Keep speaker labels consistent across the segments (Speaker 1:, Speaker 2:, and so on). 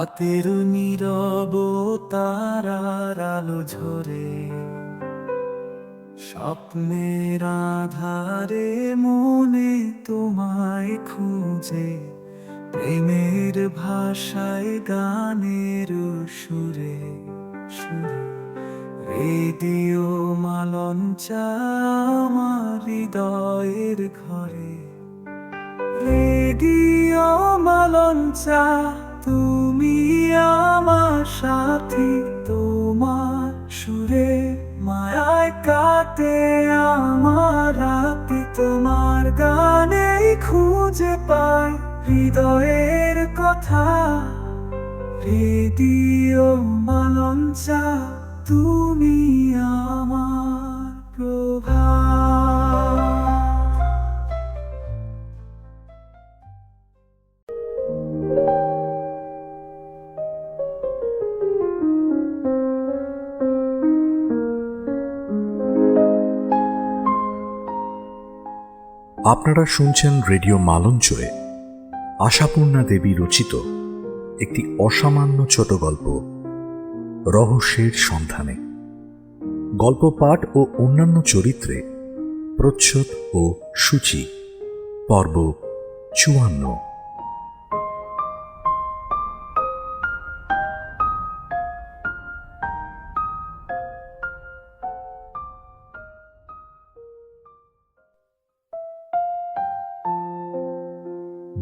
Speaker 1: রাতের নীরব তারার আলো ঝরে। স্বপ্নের আধারে মনে তোমায় খুঁজে। প্রেমের ভাষায় গানের সুরে সুরে। রেডিও মালঞ্চা আমার হৃদয়ের ঘরে। রেডিও মালঞ্চা তুমি আমার সাথী, তোমার সুরে মায়ায় কাটে আমার রাতে। তোমার গানে খুঁজে পাই হৃদয়ের কথা। রেডিও মালঞ্চা, তুমি আমার প্রভা
Speaker 2: আপনারা শুনছেন রেডিও মালঞ্চয়ে। আশাপূর্ণা দেবী রচিত একটি অসামান্য ছোট গল্প। রহস্যের সন্ধানে। গল্প পাঠ ও অন্যান্য চরিত্রে প্রচ্ছদ ও সূচি। পর্ব চুয়ান্ন।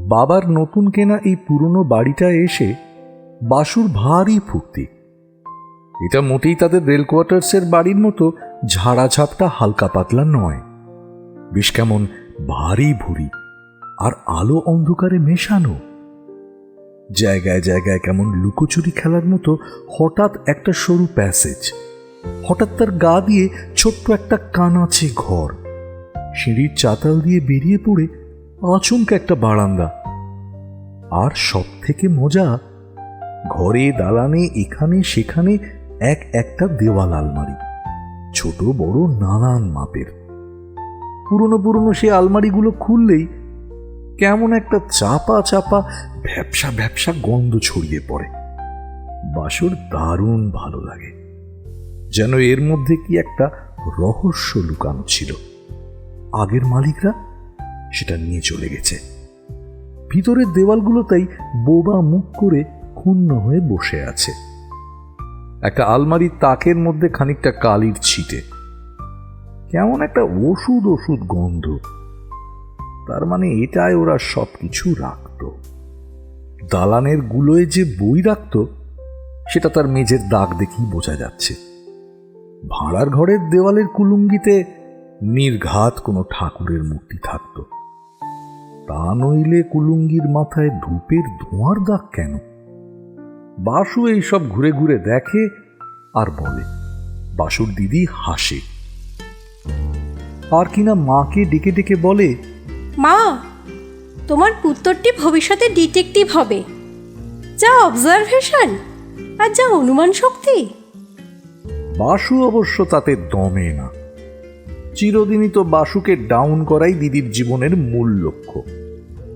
Speaker 2: বাবার নতুন কেনা এই পুরনো বাড়িটা এসে বাসুর ভারী ফুর্তি। এটা মোটেই তাদের রেল কোয়ার্টার্সের বাড়ির মতো ঝাড়াঝাপটা হালকা পাতলা নয়। বেশ কেমন ভারী ভুরি আর আলো অন্ধকারে মেশানো। জায়গায় জায়গায় কেমন লুকোচুরি খেলার মতো হঠাৎ একটা সরু প্যাসেজ। হঠাৎ তার গা দিয়ে ছোট্ট একটা কানাচে ঘর। সিঁড়ির চাতাল দিয়ে বেরিয়ে পড়ে আচমকা একটা বারান্দা। আর সব থেকে মজা, ঘরে, দালানে, এখানে, সেখানে এক একটা দেওয়াল আলমারি, ছোট, বড়, নানান মাপের। পুরনো পুরনো সে আলমারিগুলো খুললেই কেমন একটা চাপা চাপা ভ্যাবসা ভ্যাবসা গন্ধ ছড়িয়ে পড়ে। বাসর দারুণ ভালো লাগে। যেন এর মধ্যে কি একটা রহস্য লুকানো ছিল। আগের মালিকরা সেটা নিয়ে চলে গেছে। ভিতরের দেওয়ালগুলো তাই বোবা মুখ করে ক্ষুণ্ণ হয়ে বসে আছে। একটা আলমারির তাকের মধ্যে খানিকটা কালির ছিটে। কেমন একটা ওষুধ ওষুধ গন্ধ। তার মানে এটাই ওরা সব কিছু রাখত। দালানের গুলোয় যে বই রাখত, সেটা তার মেঝের দাগ দেখেই বোঝা যাচ্ছে। ভাড়ার ঘরের দেওয়ালের কুলুঙ্গিতে নির্ঘাত কোনো ঠাকুরের মূর্তি থাকত। তা নইলে কুলুঙ্গির মাথায় ধূপের ধোঁয়ার দাগ কেন? বাসু এইসব ঘুরে ঘুরে দেখে আর বলে বাসুর দিদি হাসে। আর কিনা মাকে ডেকে ডেকে বলে
Speaker 3: মা তোমার পুত্রটি ভবিষ্যতে ডিটেকটিভ হবে। যা অবজারভেশন আর যা অনুমান শক্তি।
Speaker 2: বাসু অবশ্য তাতে দমে না। চিরদিনই তো বাসুকে ডাউন করাই দিদির জীবনের মূল লক্ষ্য।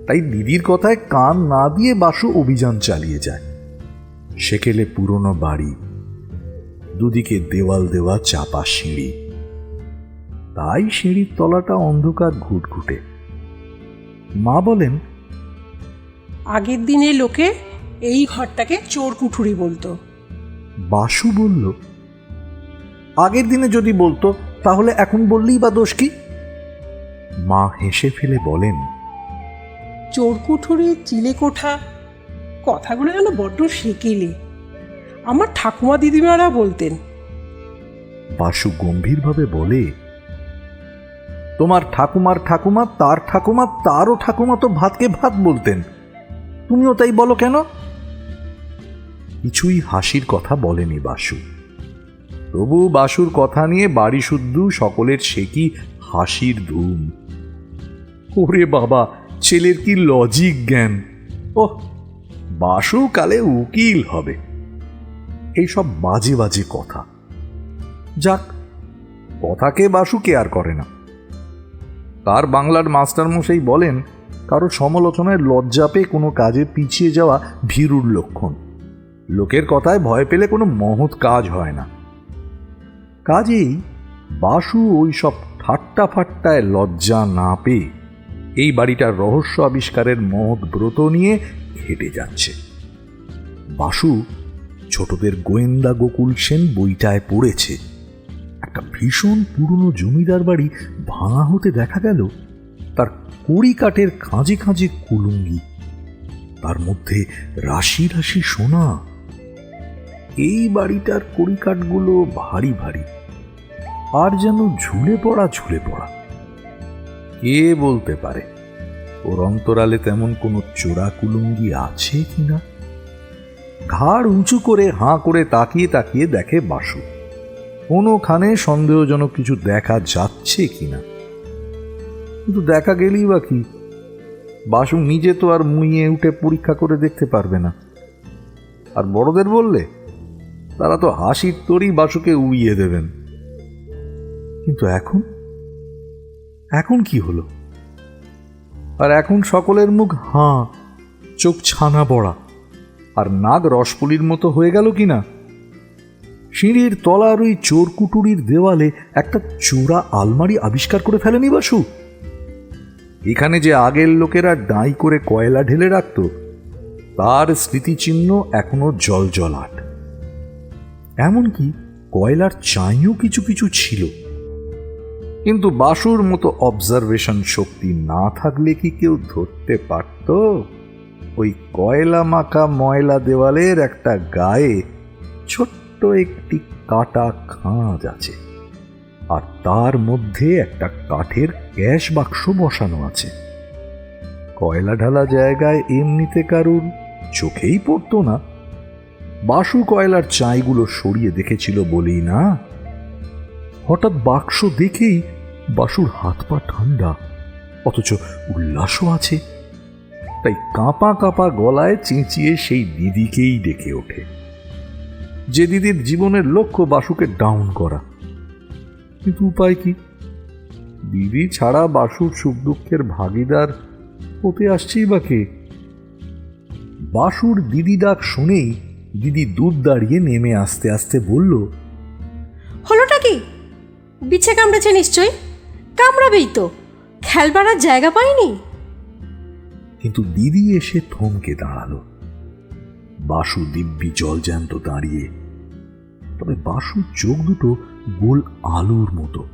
Speaker 2: তাই দিদির কথায় কান না দিয়ে বাসু অভিযান চালিয়ে যায়। সেকেলে পুরনো বাড়ি দুদিকে দেওয়াল দেওয়া চাপা সিঁড়ি। তাই সিঁড়ির তলাটা অন্ধকার ঘুটঘুটে। মা বলেন
Speaker 4: আগের দিনে লোকে এই ঘরটাকে চোর কুঠুরি বলতো।
Speaker 2: বাসু বলল আগের দিনে যদি বলতো তাহলে এখন বললেই বা দোষ কি? মা হেসে ফেলে বলেন
Speaker 4: চোর কুঠুরি চিলে কোঠা কথাগুলো যেন বড্ড সেকেলে। আমার ঠাকুমা দিদিমারা বলতেন,
Speaker 2: বাসু গম্ভীরভাবে বলে, তোমার ঠাকুমার ঠাকুমা, তার ঠাকুমা, তারও ঠাকুমা তো ভাতকে ভাত বলতেন। তুমিও তাই বলো কেন? কিছুই হাসির কথা বলেনি বাসু। তবু বাসুর কথা নিয়ে বাড়ি শুদ্ধ সকলের সে কি হাসির ধুম। ওরে বাবা ছেলের কি লজিক জ্ঞান? ওহ বাসু কালে উকিল হবে। এইসব বাজে বাজে কথা। যাক, কথাকে বাসু কেয়ার করে না। তার বাংলার মাস্টারমশাই বলেন, কারও সমালোচনায় লজ্জা পেয়ে কোনো কাজে পিছিয়ে যাওয়া ভীরুর লক্ষণ। লোকের কথায় ভয় পেলে কোনো মহৎ কাজ হয় না। কাজেই বাসু ওই সব ঠাট্টা ফাট্টায় লজ্জা না পেয়ে এই বাড়িটার রহস্য আবিষ্কারের মহৎ ব্রত নিয়ে হেঁটে যাচ্ছে। বাসু, ছোটদের গোয়েন্দা গোকুল সেন বইটায় পড়েছে। একটা ভীষণ পুরনো জমিদার বাড়ি ভাঙা হতে দেখা গেল, তার কড়ি কাঠের খাঁজে খাঁজে কুলুঙ্গি, তার মধ্যে রাশি রাশি সোনা। এই বাড়িটার কড়িকাঠগুলো ভারী ভারী, আর যেন ঝুলে পড়া ঝুলে পড়া। কে বলতে পারে? ওর অন্তরালে তেমন কোনো চোরা কুলুঙ্গি আছে কিনা? ঘাড় উঁচু করে হাঁ করে তাকিয়ে তাকিয়ে দেখে বাসু। কোনোখানে সন্দেহজনক কিছু দেখা যাচ্ছে কিনা? কিন্তু দেখা গেলেই বা কি? বাসু নিজে তো আর মুইয়ে উঠে পরীক্ষা করে দেখতে পারবে না। আর বড়দের বললে, তারা তো হাসির তোরই বাসুকে উড়িয়ে দেবেন। কিন্তু এখন? এখন কি হলো? আর এখন সকলের মুখ হাঁ, চোখ ছানা বড়া। আর নাগ রসপুলির মতো হয়ে গেল কিনা সিঁড়ির তলার ওই চোরকুটুরির দেওয়ালে একটা চোরা আলমারি আবিষ্কার করে ফেলেনি বাসু? এখানে যে আগের লোকেরা ডাই করে কয়লা ঢেলে রাখত, তার স্মৃতিচিহ্ন এখনও জল জলাট এমনকি কয়লার চাইও কিছু কিছু ছিল। কিন্তু বাসুর মতো অবজারভেশন শক্তি না থাকলে কি কেউ ধরতে পারত? ওই কয়লা মাখা ময়লা দেওয়ালের একটা গায়ে ছোট্ট একটি কাটা খাঁজ আছে। আর তার মধ্যে একটা কাঠের গ্যাস বাক্স বসানো আছে। কয়লা ঢালা জায়গায় এমনিতে কারুর চোখেই পড়তো না। বাসু কয়লার চাইগুলো সরিয়ে দেখেছিল বলেই না? হঠাৎ বাক্স দেখেই বাসুর হাত পা ঠান্ডা অথচ উল্লাসও আছে। তাই কাঁপা কাঁপা গলায় চেঁচিয়ে সেই দিদিকেই ডেকে ওঠে। যে দিদির জীবনের লক্ষ্য বাসুকে ডাউন করা। কিন্তু উপায় কি? দিদি ছাড়া বাসুর সুখ দুঃখের ভাগিদার হতে আসছেই বা কে? বাসুর দিদি ডাক শুনেই দিদি দুধ দাঁড়িয়ে নেমে আস্তে আস্তে বলল,
Speaker 3: হলোটা কি? বিছে কামড়েছে নিশ্চয়ই? কামড়াবেই তো। খেলবার আর জায়গা পাইনি।
Speaker 2: কিন্তু দিদি এসে থমকে দাঁড়াল। বাসু দিব্যি জলজ্যান্ত দাঁড়িয়ে। তবে বাসুর চোখ দুটো গোল আলুর মতো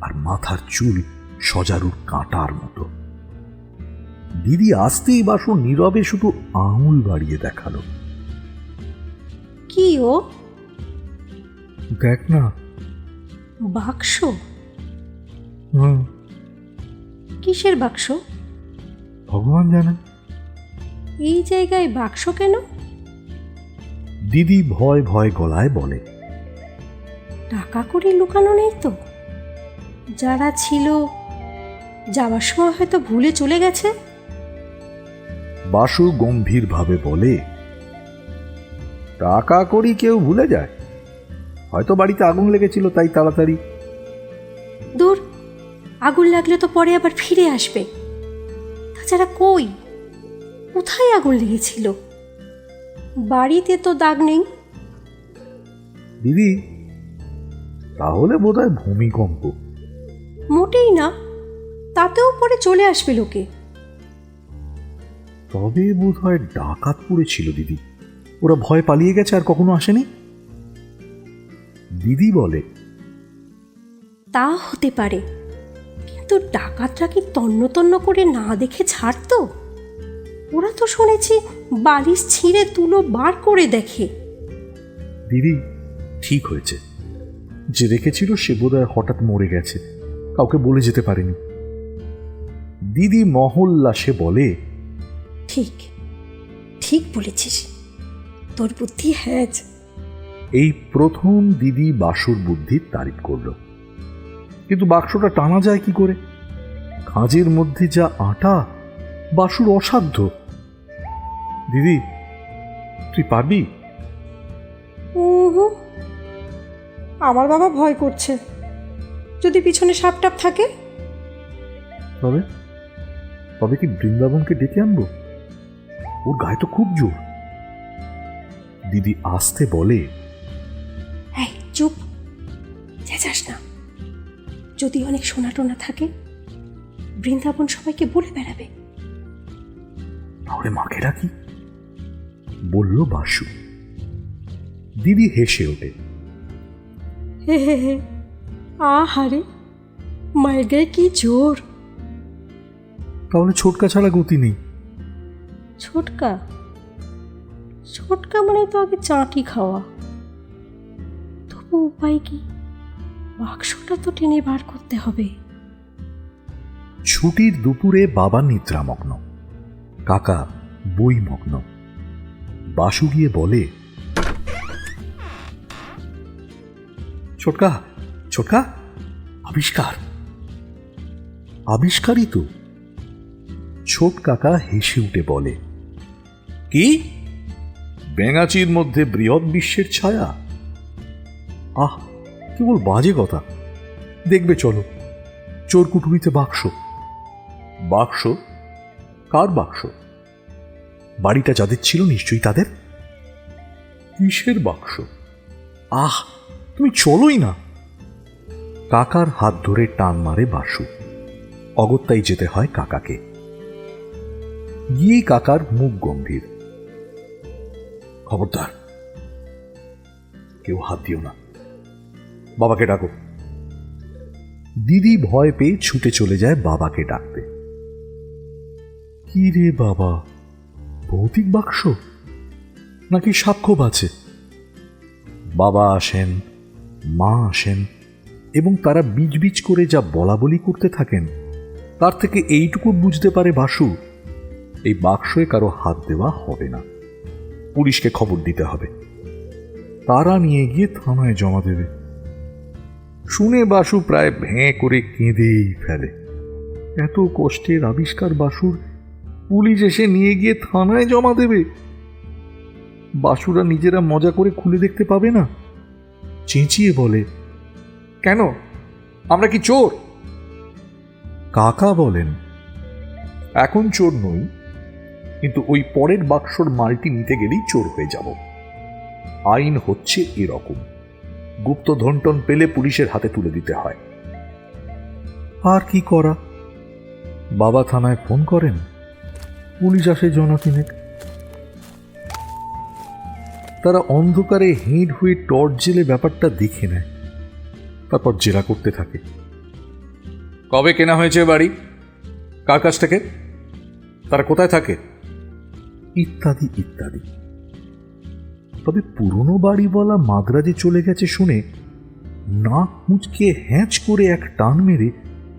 Speaker 2: আর মাথার চুল সজারুর কাঁটার মতো। দিদি আসতেই বাসু নীরবে শুধু আঙুল বাড়িয়ে দেখাল।
Speaker 3: কি ও?
Speaker 2: দেখ না
Speaker 3: বাক্স?
Speaker 2: হুম।
Speaker 3: কিসের বাক্স?
Speaker 2: ভগবান জানেন
Speaker 3: এই জায়গায় বাক্স কেন?
Speaker 2: দিদি ভয় ভয় গলায় বলে।
Speaker 3: টাকা করে লুকানো নেই তো? যারা ছিল যাওয়ার সময় হয়তো ভুলে চলে গেছে।
Speaker 2: বাসু গম্ভীরভাবে বলে টাকা করি কেউ ভুলে যায়? হয়তো বাড়িতে আগুন লেগেছিল তাই তাড়াতাড়ি।
Speaker 3: দূর আগুন লাগলে তো পরে আবার ফিরে আসবে। তাছাড়া কই? কোথায় আগুন লেগেছিল? বাড়িতে তো দাগ নেই।
Speaker 2: দিদি তাহলে বোধহয় ভূমিকম্প।
Speaker 3: মোটেই না তাতেও পরে চলে আসবে লোকে।
Speaker 2: তবে বোধহয় ডাকাত পড়েছিল দিদি। ওরা ভয় পালিয়ে গেছে আর কখনো আসেনি? দিদি বলে।
Speaker 3: তা হতে পারে। কিন্তু ডাকাতরা কি তন্ন তন্ন করে না দেখে ছাড়তো? ওরা তো শুনেছি বালিশ ছিঁড়ে তুলো বার করে দেখে।
Speaker 2: দিদি ঠিক হয়েছে। যে রেখেছিল সে বোধহয় হঠাৎ মরে গেছে। কাউকে বলে যেতে পারেনি। দিদি মহল্লাসে বলে
Speaker 3: ঠিক ঠিক বলেছিস। তোর বুদ্ধি হ্যাজ।
Speaker 2: এই প্রথম দিদি বাসুর বুদ্ধির তারিফ করল। কিন্তু বাক্সটা টানা যায় কি করে? খাঁজের মধ্যে যা আটা বাসুর অসাধ্য। দিদি তুই পারবি?
Speaker 3: আমার বাবা ভয় করছে। যদি পিছনে সাপ টাপ থাকে?
Speaker 2: তবে তবে কি বৃন্দাবনকে ডেকে আনব? ওর গায়ে তো খুব জোর। দিদি আসতে বলে
Speaker 3: চুপ। চেঁচাস না। যদি অনেক সোনা টোনা থাকে বৃন্দাবন সবাইকে বলে বেড়াবে।
Speaker 2: তাহলে মাকে ডাকি। বলল বাসু। দিদি হেসে ওঠে।
Speaker 3: হে হে হে। আহারে মায়ের গায়ে কি জোর?
Speaker 2: তাহলে ছোটকা ছাড়া গতি নেই।
Speaker 3: ছোটকা? ছোটকা মানে তো আগে চাঁটি খাওয়া। উপায় কি? বাক্সটা তো টেনে বার করতে হবে।
Speaker 2: ছুটির দুপুরে বাবা নিদ্রামগ্ন, কাকা বইমগ্ন। বাসু গিয়ে বলে, ছোটকা ছোটকা, আবিষ্কার। আবিষ্কারই তো। ছোট কাকা হেসে উঠে বলে, কি? বেঙাচির মধ্যে বৃহৎ বিশ্বের ছায়া? আহ, কেবল বাজে কথা। দেখবে চলো, চোর কুটুরিতে বাক্স। বাক্স? কার বাক্স? বাড়িটা যাদের ছিল নিশ্চয়ই তাদের? কিসের বাক্স? আহ, তুমি চলোই না। কাকার হাত ধরে টান মারে বাসু। অগত্যাই যেতে হয় কাকাকে। গিয়েই কাকার মুখ গম্ভীর। খবরদার, কেউ হাত দিও না। বাবাকে ডাকো। দিদি ভয় পেয়ে ছুটে চলে যায় বাবাকে ডাকতে। কি রে বাবা, ভৌতিক বাক্স? নাকি সাক্ষ্য আছে বাবা আসেন, মা আসেন এবং তারা বীজ বীজ করে যা বলা বলি করতে থাকেন, তার থেকে এইটুকু বুঝতে পারে বাসু, এই বাক্সে কারও হাত দেওয়া হবে না। পুলিশকে খবর দিতে হবে। তারা নিয়ে গিয়ে থানায় জমা দেবে। শুনে বাসু প্রায় ভেঁ করে কেঁদেই ফেলে। এত কষ্টের আবিষ্কার বাসুর, পুলিশ এসে নিয়ে গিয়ে থানায় জমা দেবে। বাসুরা নিজেরা মজা করে খুলে দেখতে পাবে না। চেঁচিয়ে বলে, কেন? আমরা কি চোর? কাকা বলেন, এখন চোর নই, কিন্তু ওই পরের বাক্সর মালটি নিতে গেলেই চোর হয়ে যাব। আইন হচ্ছে এরকম। গুপ্ত ধনটন পেলে পুলিশের হাতে তুলে দিতে হয়। আর কি করা? বাবা থানায় ফোন করেন। পুলিশ আসে জনা তিনেক তারা অন্ধকারে হেঁট হয়ে টর্চ জেলে ব্যাপারটা দেখে নেয়। তারপর জেরা করতে থাকে। কবে কেনা হয়েছে বাড়ি? কার কাছ থেকে? তারা কোথায় থাকে? ইত্যাদি ইত্যাদি। তবে পুরনো বাড়ি বলা মাদ্রাজে চলে গেছে শুনে নাক মুচকে হ্যাঁচ করে এক টান মেরে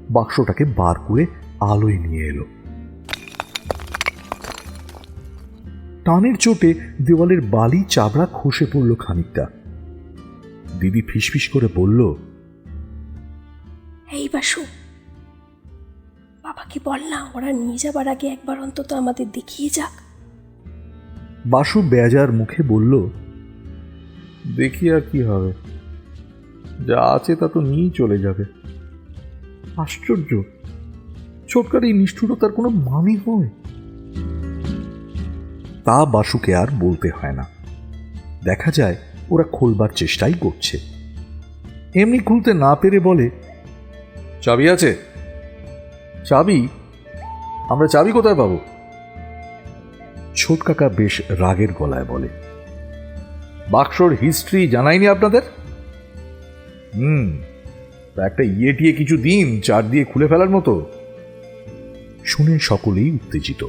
Speaker 2: বাক্সটাকে বার করে আলোয় নিয়ে এলো। টানের চোটে দেওয়ালের বালি চাবড়া খসে পড়ল খানিকটা। দিদি ফিসফিস করে বলল,
Speaker 3: এই বাসু, বাবাকে বল না, ওরা নিয়ে যাবার আগে একবার অন্তত আমাদের দেখিয়ে যাক।
Speaker 2: বাসু বেজার মুখে বলল, দেখি আর কি হবে। যা আছে তা তো নিয়েই চলে যাবে। আশ্চর্য! ছোটকার এই নিষ্ঠুরতার কোনো মানই হয়? তা বাসুকে আর বলতে হয় না। দেখা যায়, ওরা খোলবার চেষ্টাই করছে। এমনি খুলতে না পেরে বলে, চাবি আছে? চাবি? আমরা চাবি কোথায় পাবো? ছোট কাকা বেশ রাগের গলায় বলে, বাক্সর হিস্ট্রি জানাইনি আপনাদের? হুম, তা একটা ইয়ে টিয়ে কিছু দিন, চার দিয়ে খুলে ফেলার মতো। শুনে সকলেই উত্তেজিত।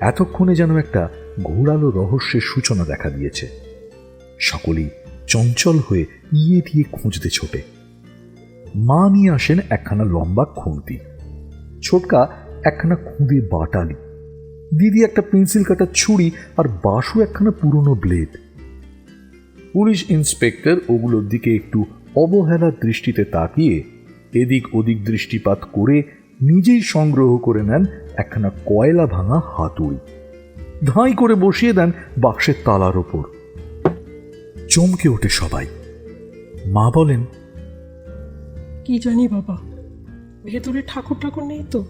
Speaker 2: এতক্ষণে যেন একটা ঘোরালো রহস্যের সূচনা দেখা দিয়েছে। সকলেই চঞ্চল হয়ে ইয়ে দিয়ে খুঁজতে ছোটে। মা নিয়ে আসেন একখানা লম্বা খুঁতি ছোটকা একখানা খুঁদে বাটালি। দিদি একটা পেন্সিল কাটার ছুরি আর বাসু একখানা পুরনো ব্লেড। পুলিশ ইন্সপেক্টর ওগুলোর দিকে একটু অবহেলার দৃষ্টিতে তাকিয়ে এদিক ওদিক দৃষ্টিপাত করে নিজেই সংগ্রহ করে নেন একখানা কয়লা ভাঙা হাতুড়ি। ধাঁই করে বসিয়ে দেন বাক্সের তালার ওপর। চমকে ওঠে সবাই। মা বলেন
Speaker 4: কি জানি বাবা ভেতরে ঠাকুর ঠাকুর নেই তো?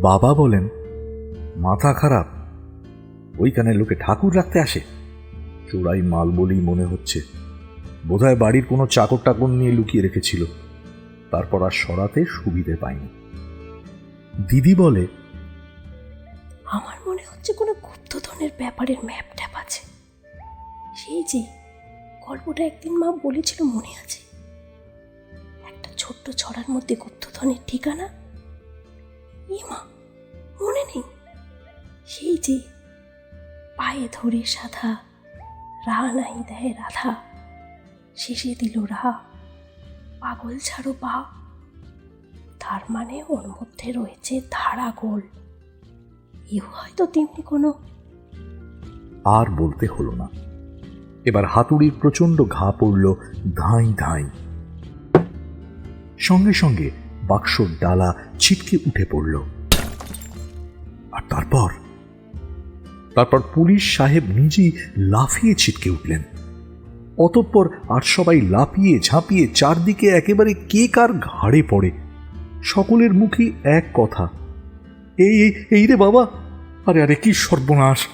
Speaker 2: বাবা বলেন মাথা খারাপ। ওইখানে লোকে ঠাকুর রাখতে আসে। চোরাই মাল বলেই মনে হচ্ছে। বোধহয় বাড়ির কোনো চাকর টাকর নিয়ে লুকিয়ে রেখেছিল। তারপর আর সরাতে সুবিধে পায়নি। দিদি বলে,
Speaker 3: আমার মনে হচ্ছে কোনো গুপ্তধনের ব্যাপারের ম্যাপ ট্যাপ আছে। সেই যে, গল্পটা একদিন মা বলেছিল মনে আছে। একটা ছোট্ট ছড়ার মধ্যে গুপ্তধনের ঠিকানা? মা, মনে নেই? সেই যে পায়ে ধরে সাধা রা নাই দেয় রাধা, শেষে দিল রা পাগল ছাড়ো পা। তার মানে ওর মধ্যে রয়েছে ধারা গোল। এও হয়তো তেমনি কোনো।
Speaker 2: আর বলতে হলো না। এবার হাতুড়ির প্রচণ্ড ঘা পড়ল ধাঁই ধাঁই। সঙ্গে সঙ্গে বাক্সর ডালা ছিটকে উঠে পড়ল। আর তারপর? তারপর পুলিশ সাহেব নিজেই লাফিয়ে ছিটকে উঠলেন। অতঃপর আর সবাই লাফিয়ে ঝাঁপিয়ে চারদিকে একেবারে কে কার ঘাড়ে পড়ে। সকলের মুখে এক কথা, এই এই রে বাবা, আরে আরে, কি সর্বনাশ!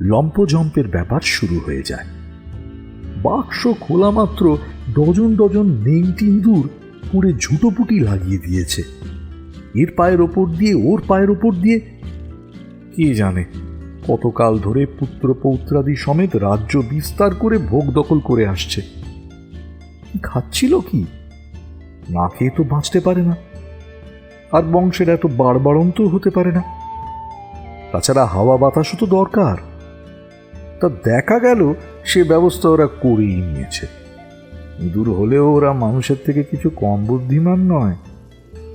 Speaker 2: লম্পজম্পের ব্যাপার শুরু হয়ে যায়। বাক্স খোলা মাত্র ডজন ডজন নেংটি ইঁদুর পুরে ঝুটোপুটি লাগিয়ে দিয়েছে। এর পায়ের ওপর দিয়ে, ওর পায়ের ওপর দিয়ে, কে জানে? কতকাল ধরে পুত্র পৌত্রাদি সমেত রাজ্য বিস্তার করে ভোগ দখল করে আসছে। খাচ্ছিল কি? না খেয়ে তো বাঁচতে পারে না। আর বংশের এত বাড়বাড়ন্ত হতে পারে না। তাছাড়া হাওয়া বাতাসও তো দরকার। তা দেখা গেল সে ব্যবস্থা ওরা করেই নিয়েছে। দূর হলেও ওরা মানুষের থেকে কিছু কম বুদ্ধিমান নয়।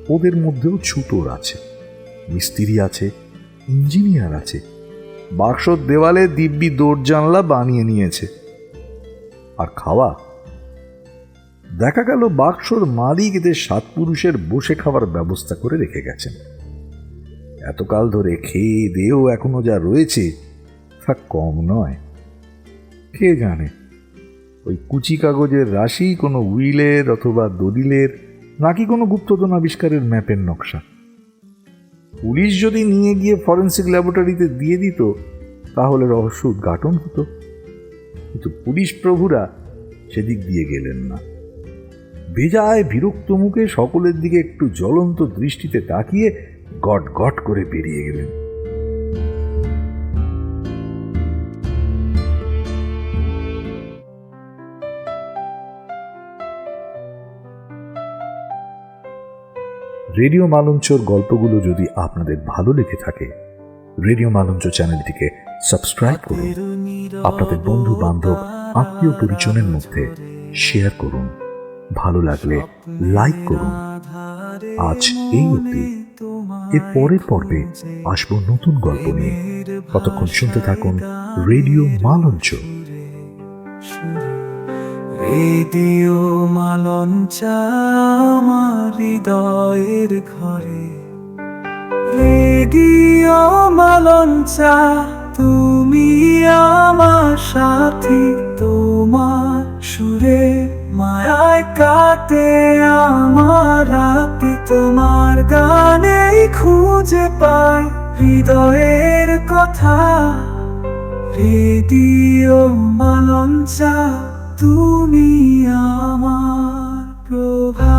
Speaker 2: ওদের মধ্যেও ছুটোর আছে। মিস্ত্রি আছে, ইঞ্জিনিয়ার আছে। বাক্সর দেওয়ালে দিব্যি দৌড় জানলা বানিয়ে নিয়েছে। আর খাওয়া? দেখা গেল বাক্সর মালিক এদের সাত পুরুষের বসে খাওয়ার ব্যবস্থা করে রেখে গেছেন। এতকাল ধরে খেয়ে দেও এখনও যা রয়েছে, তা কম নয়। কে জানে? ওই কুচি কাগজের রাশি কোনো উইলের অথবা দলিলের, নাকি কোনো গুপ্তধন আবিষ্কারের ম্যাপের নকশা? পুলিশ যদি নিয়ে গিয়ে ফরেন্সিক ল্যাবরেটরিতে দিয়ে দিত, তাহলে রহস্য উদ্ঘাটন হতো। কিন্তু পুলিশ প্রভুরা সেদিক দিয়ে গেলেন না। বেজায় বিরক্ত মুখে সকলের দিকে একটু জ্বলন্ত দৃষ্টিতে তাকিয়ে গট গট করে বেরিয়ে গেলেন। রেডিও মালঞ্চর গল্পগুলো যদি আপনাদের ভালো লেগে থাকে, রেডিও মালঞ্চ চ্যানেলটিকে সাবস্ক্রাইব করুন। আপনাদের বন্ধু বান্ধব আত্মীয় পরিজনের মধ্যে শেয়ার করুন। ভালো লাগলে লাইক করুন। আজ এই অবধি। এর পরের পর্বে আসব নতুন গল্প নিয়ে। কতক্ষণ শুনতে থাকুন রেডিও মালঞ্চ
Speaker 1: রেডিও মালঞ্চা আমার হৃদয়ের ঘরে। রেডিও মালঞ্চা, তুমি আমার সাথী, তোমার সুরে মায়ায় কাটে আমার তোমার গানেই খুঁজে পাই হৃদয়ের কথা। রেডিও মালঞ্চা তুমি আমার প্রভা